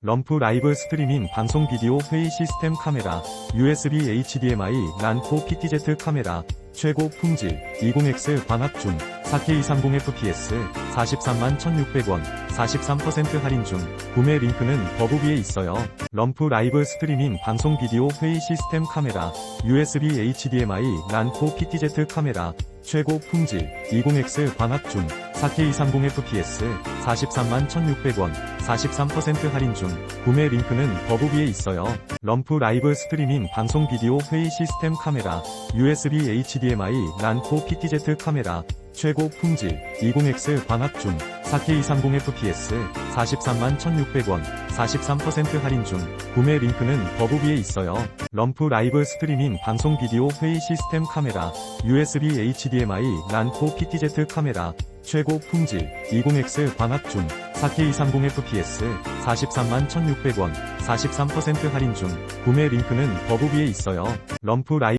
럼프 라이브 스트리밍 방송 비디오 회의 시스템 카메라, USB HDMI 란코 PTZ 카메라, 최고 품질, 20X 광학 중, 4K30fps, 43만 1600원, 43% 할인 중, 구매 링크는 더보기에 있어요. 럼프 라이브 스트리밍 방송 비디오 회의 시스템 카메라, USB HDMI 란코 PTZ 카메라, 최고 품질, 20X 광학 중, 4K30fps, 43만 1600원, 43% 할인 중, 구매 링크는 더보기에 있어요. 럼프 라이브 스트리밍 방송 비디오 회의 시스템 카메라, USB HDMI 란코 PTZ 카메라, 최고 품질, 20X 광학 중, 4K30fps, 43만 1600원, 43% 할인 중, 구매 링크는 더보기에 있어요. 럼프 라이브 스트리밍 방송 비디오 회의 시스템 카메라, USB HDMI 란코 PTZ 카메라, 최고 품질, 20X 광학 중, 4K30fps, 43만 1600원, 43% 할인 중, 구매 링크는 더보기에 있어요. 럼프 라이브